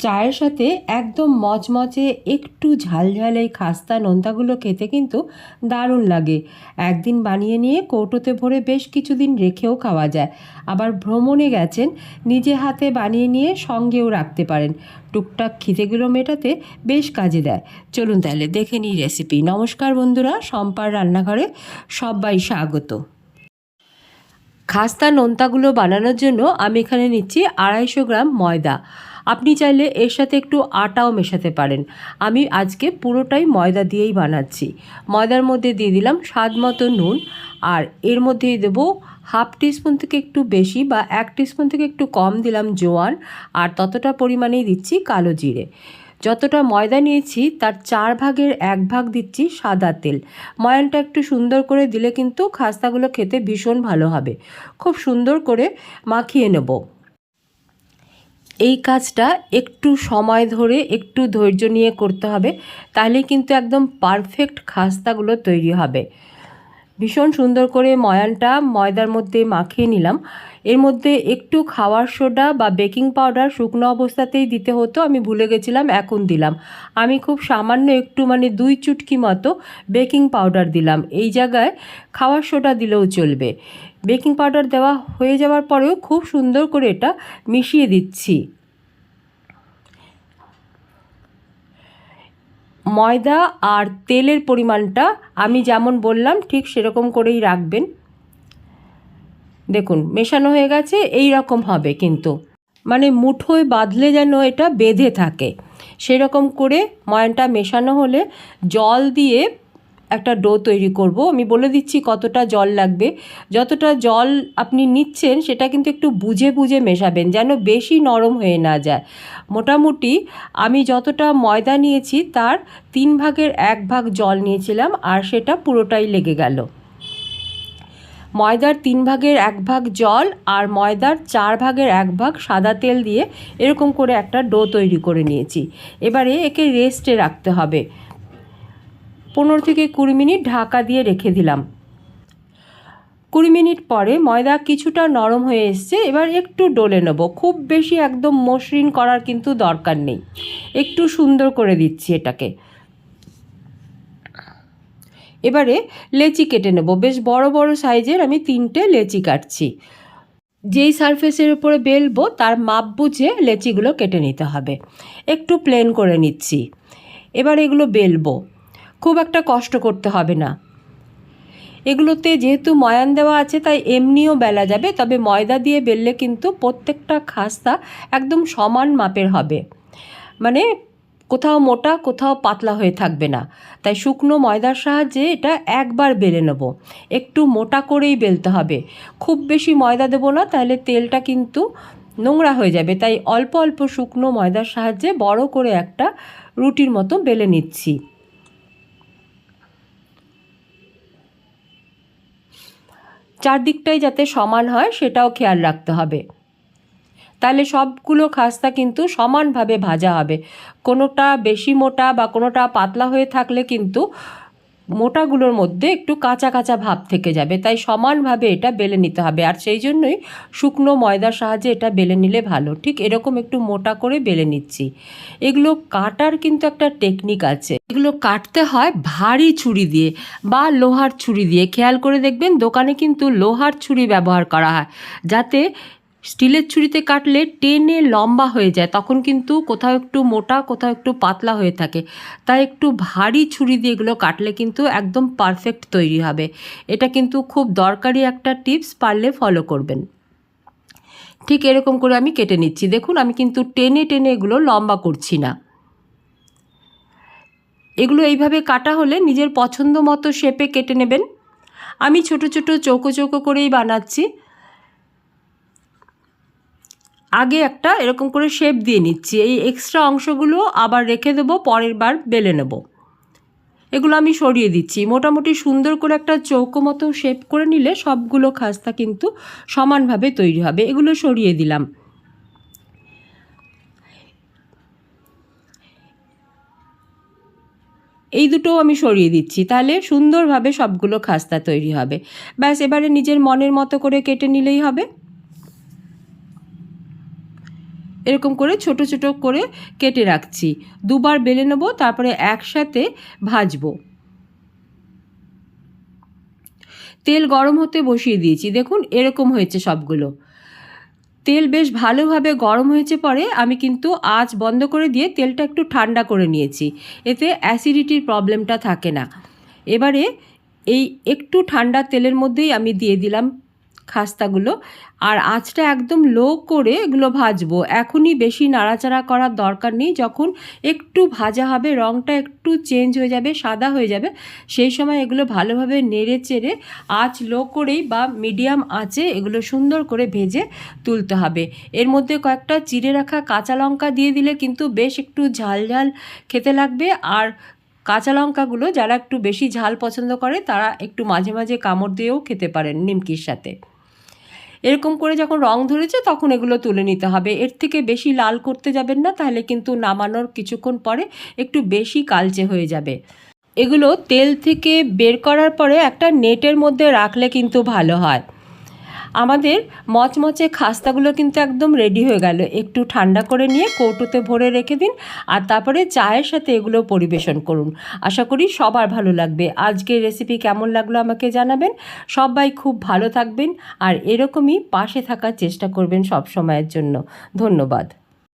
চায়ের সাথে একদম মচমচে একটু ঝালঝাল এই খাস্তা নোনতাগুলো খেতে কিন্তু দারুণ লাগে। একদিন বানিয়ে নিয়ে কৌটোতে ভরে বেশ কিছুদিন রেখেও খাওয়া যায়। আবার ভ্রমণে গেছেন, নিজে হাতে বানিয়ে নিয়ে সঙ্গেও রাখতে পারেন। টুকটাক খিদেগুলো মেটাতে বেশ কাজে দেয়। চলুন তাহলে দেখে নিই রেসিপি নমস্কার বন্ধুরা, সম্পার রান্নাঘরে সবাই স্বাগত। খাস্তা নোনতাগুলো বানানোর জন্য আমি এখানে নিচ্ছি আড়াইশো গ্রাম ময়দা। আপনি চাইলে এর সাথে একটু আটাও মেশাতে পারেন। আমি আজকে পুরোটাই ময়দা দিয়েই বানাচ্ছি। ময়দার মধ্যে দিয়ে দিলাম স্বাদ মতো নুন আর এর মধ্যে দেবো হাফ টিস্পুন থেকে একটু বেশি বা এক টিস্পুন থেকে একটু কম দিলাম জোয়ান আর ততটা পরিমাণেই দিচ্ছি কালো জিরে। যতটা ময়দা নিয়েছি তার চার ভাগের এক ভাগ দিচ্ছি সাদা তেল। ময়ানটা একটু সুন্দর করে দিলে কিন্তু খাস্তাগুলো খেতে ভীষণ ভালো হবে। খুব সুন্দর করে মাখিয়ে নেব। এই কাজটা একটু সময় ধরে, একটু ধৈর্য নিয়ে করতে হবে তাহলে কিন্তু একদম পারফেক্ট খাস্তাগুলো তৈরি হবে। ভীষণ সুন্দর করে ময়ানটা ময়দার মধ্যে মাখিয়ে নিলাম। এর মধ্যে একটু খাওয়ার সোডা বা বেকিং পাউডার শুকনো অবস্থাতেই দিতে হতো, আমি ভুলে গেছিলাম, এখন দিলাম। আমি খুব সামান্য একটু মানে দুই চুটকি মতো বেকিং পাউডার দিলাম। এই জায়গায় খাওয়ার সোডা দিলেও চলবে। বেকিং পাউডার দেওয়া হয়ে যাওয়ার পরেও খুব সুন্দর করে এটা মিশিয়ে দিচ্ছি। ময়দা আর তেলের পরিমাণটা আমি যেমন বললাম, ঠিক সেরকম করেই রাখবেন। দেখুন, মেশানো হয়ে গেছে এই রকম হবে কিন্তু। মানে মুঠোয় বাঁধলে যেন এটা বেঁধে থাকে। সেরকম করে ময়ানটা মেশানো হলে জল দিয়ে একটা ডো তৈরি করব। আমি বলে দিচ্ছি কতটা জল লাগবে। যতটা জল আপনি নিচ্ছেন, সেটা কিন্তু একটু বুঝে বুঝে মেশাবেন, যেন বেশি নরম হয়ে না যায়। মোটামুটি আমি যতটা ময়দা নিয়েছি, তার তিন ভাগের এক ভাগ জল নিয়েছিলাম, আর সেটা পুরোটাই লেগে গেল। ময়দার তিন ভাগের এক ভাগ জল আর ময়দার চার ভাগের এক ভাগ সাদা তেল দিয়ে এরকম করে একটা ডো তৈরি করে নিয়েছি। এবারে একে রেস্টে রাখতে হবে। পনেরো থেকে কুড়ি মিনিট ঢাকা দিয়ে রেখে দিলাম। কুড়ি মিনিট পরে ময়দা কিছুটা নরম হয়ে এসছে, এবার একটু ডলে নেব। খুব বেশি একদম মসৃণ করার কিন্তু দরকার নেই। একটু সুন্দর করে দিচ্ছি এটাকে। এবারে লেচি কেটে নেব। বেশ বড় বড় সাইজের আমি তিনটে লেচি কাটছি। যেই সারফেসের উপরে বেলবো, তার মাপ বুঝে লেচিগুলো কেটে নিতে হবে। একটু প্লেন করে নিচ্ছি। এবার এগুলো বেলবো। খুব একটা কষ্ট করতে হবে না। এগুলোতে যেহেতু ময়ান দেওয়া আছে, তাই এমনিও বেলা যাবে, তবে ময়দা দিয়ে বেললে কিন্তু প্রত্যেকটা খাস্তা একদম সমান মাপের হবে। মানে কোথাও মোটা, কোথাও পাতলা হয়ে থাকবে না। তাই শুকনো ময়দার সাহায্যে এটা একবার বেলে নেব। একটু মোটা করেই বেলতে হবে। খুব বেশি ময়দা দেবো না, তাহলে তেলটা কিন্তু নোংরা হয়ে যাবে। তাই অল্প অল্প শুকনো ময়দার সাহায্যে বড় করে একটা রুটির মতো বেলে নিচ্ছি। চারদিকটাই যাতে সমান হয়, সেটাও খেয়াল রাখতে হবে। তাহলে সবগুলো খাস্তা কিন্তু সমানভাবে ভাজা হবে। কোনোটা বেশি মোটা বা কোনোটা পাতলা হয়ে থাকলে কিন্তু মোটাগুলোর মধ্যে একটু কাঁচা কাঁচা ভাব থেকে যাবে। তাই সমানভাবে এটা বেলে নিতে হবে। আর সেই জন্যই শুকনো ময়দার সাহায্যে এটা বেলে নিলে ভালো। ঠিক এরকম একটু মোটা করে বেলে নিচ্ছি। এগুলো কাটার কিন্তু একটা টেকনিক আছে। এগুলো কাটতে হয় ভারী ছুরি দিয়ে বা লোহার ছুরি দিয়ে। খেয়াল করে দেখবেন দোকানে কিন্তু লোহার ছুরি ব্যবহার করা হয়। যাতে স্টিলের ছুরিতে কাটলে টেনে লম্বা হয়ে যায়, তখন কিন্তু কোথাও একটু মোটা, কোথাও একটু পাতলা হয়ে থাকে। তাই একটু ভারী ছুরি দিয়ে এগুলো কাটলে কিন্তু একদম পারফেক্ট তৈরি হবে। এটা কিন্তু খুব দরকারি একটা টিপস, পারলে ফলো করবেন। ঠিক এরকম করে আমি কেটে নিচ্ছি। দেখুন, আমি কিন্তু টেনে টেনে এগুলো লম্বা করছি না। এগুলো এইভাবে কাটা হলে নিজের পছন্দ মতো শেপে কেটে নেবেন। আমি ছোট ছোট চৌকো চৌকো করেই বানাচ্ছি। আগে একটা এরকম করে শেপ দিয়ে নিচ্ছি। এই এক্সট্রা অংশগুলো আবার রেখে দেবো, পরের বার বেলে নেব। এগুলো আমি সরিয়ে দিচ্ছি। মোটামুটি সুন্দর করে একটা চৌকো মতো শেপ করে নিলে সবগুলো খাস্তা কিন্তু সমানভাবে তৈরি হবে। এগুলো সরিয়ে দিলাম। এই দুটোও আমি সরিয়ে দিচ্ছি। তাহলে সুন্দরভাবে সবগুলো খাস্তা তৈরি হবে। ব্যাস, এবারে নিজের মনের মতো করে কেটে নিলেই হবে। এরকম করে ছোট ছোট করে কেটে রাখছি। দুবার বেলে নেব, তারপরে একসাথে ভাজবো। তেল গরম হতে বসিয়ে দিয়েছি। দেখুন, এরকম হয়েছে সবগুলো। তেল বেশ ভালোভাবে গরম হয়েছে পরে আমি কিন্তু আঁচ বন্ধ করে দিয়ে তেলটা একটু ঠান্ডা করে নিয়েছি। এতে অ্যাসিডিটির প্রবলেমটা থাকে না। এবারে এই একটু ঠান্ডা তেলের মধ্যেই আমি দিয়ে দিলাম খাস্তাগুলো। আর আঁচটা একদম লো করে এগুলো ভাজবো। এখনই বেশি নাড়াচাড়া করার দরকার নেই। যখন একটু ভাজা হবে রঙটা একটু চেঞ্জ হয়ে যাবে, সাদা হয়ে যাবে, সেই সময় এগুলো ভালোভাবে নেড়ে চেড়ে আঁচ লো করেই বা মিডিয়াম আঁচে এগুলো সুন্দর করে ভেজে তুলতে হবে। এর মধ্যে কয়েকটা চিড়ে রাখা কাঁচা লঙ্কা দিয়ে দিলে কিন্তু বেশ একটু ঝাল ঝাল খেতে লাগবে। আর কাঁচা লঙ্কাগুলো যারা একটু বেশি ঝাল পছন্দ করে, তারা একটু মাঝে মাঝে কামড় দিয়েও খেতে পারেন নিমকির সাথে। এরকম করে যখন রং ধরেছে তখন এগুলো তুলে নিতে হবে। এর থেকে বেশি লাল করতে যাবেন না, তাহলে কিন্তু নামানোর কিছুক্ষণ পরে একটু বেশি কালচে হয়ে যাবে। এগুলো তেল থেকে বের করার পরে একটা নেটের মধ্যে রাখলে কিন্তু ভালো হয়। আমাদের মচমচে খাস্তাগুলো কিন্তু একদম রেডি হয়ে গেল। একটু ঠান্ডা করে নিয়ে কৌটোতে ভরে রেখে দিন আর তারপরে চায়ের সাথে এগুলো পরিবেশন করুন। আশা করি সবার ভালো লাগবে। আজকের রেসিপি কেমন লাগল আমাকে জানাবেন। সবাই খুব ভালো থাকবেন আর এরকমই পাশে থাকার চেষ্টা করবেন সব সময়ের জন্য। ধন্যবাদ।